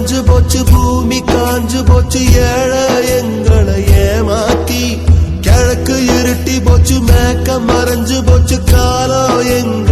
உறைஞ்சு போச்சு பூமி காஞ்சு போச்சு ஏழை எங்களை ஏமாத்தி. கிழக்கு இருட்டி போச்சு மேக்க மறைஞ்சு போச்சு காலம் எங்க